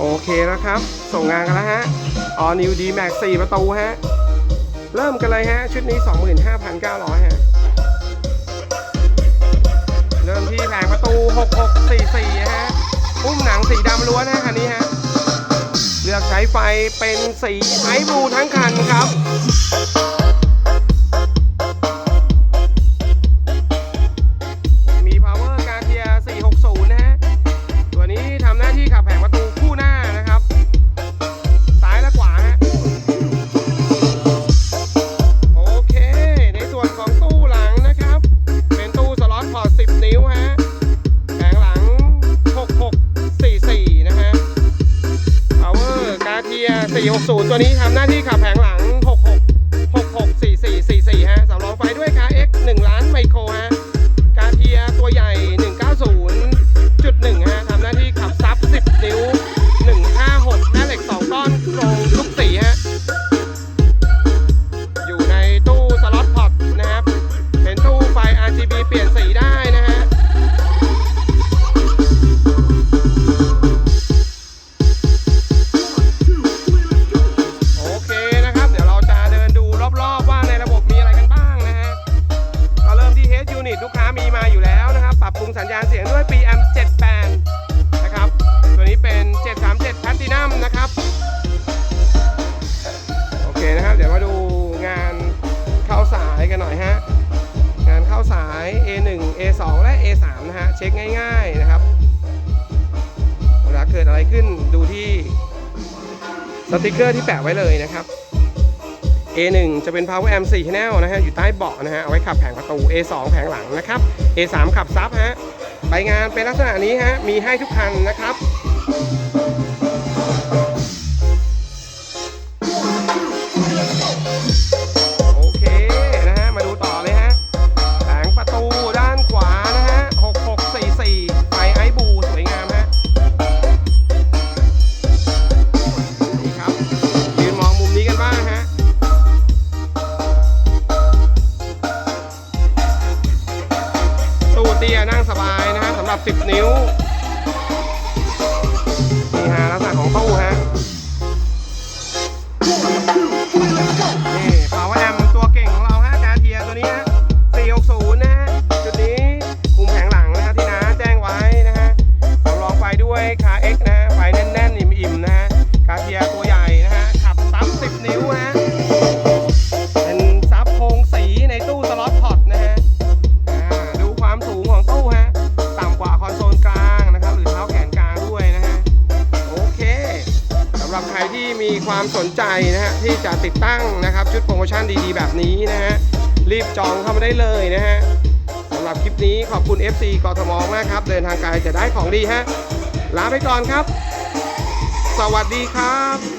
โอเคแล้วครับ ส่งงานกันแล้วฮะออนิวดีแม็ก4ประตูฮะ เริ่มกันเลยฮะ ชุดนี้ 25,900 ฮะ เริ่มที่แผงประตู 6644 ฮะพุ่มหนังสีดำล้วนนะคันนี้ฮะ เลือกใช้ไฟเป็นสีไอบูทั้งคันครับ 460 ตัวนี้ทำหน้าที่ขับแผงหลัง ญาณเสียงด้วย PM 7 8นะครับ ตัวนี้เป็น 737 Platinum นะครับ โอเคนะครับ เดี๋ยวมาดูงานเข้าสายกันหน่อยฮะ งานเข้าสาย A1 A2 และ A3 นะฮะ เช็คง่ายๆนะครับเวลาเกิดอะไรขึ้นดูที่สติกเกอร์ที่แปะไว้เลยนะครับ A1 จะเป็น Power Amp 4 Channel นะฮะ อยู่ใต้เบาะนะฮะ เอาไว้ขับแผงประตู A2 แผงหลังนะครับ A3 ขับซับฮะ ไปงานเป็นลักษณะนี้ฮะ มีให้ทุกคันนะครับ โอเคนะฮะ มาดูต่อเลยฮะแผงประตูด้านขวานะฮะ 6644ไฟไอบูสวยงามฮะ นี่ครับ ยืนมองมุมนี้กันบ้างฮะตู้เตี้ยนั่งสบาย นะฮะสำหรับ10 นิ้ว รับใครที่มีความสนใจนะฮะที่จะติดตั้งนะครับชุดโปรโมชั่นดีๆ แบบนี้นะฮะรีบจองเข้ามาได้เลยนะฮะสำหรับคลิปนี้ขอบคุณ FC กทมมากครับ เดินทางไกลจะได้ของดีฮะลาไปก่อนครับ สวัสดีครับ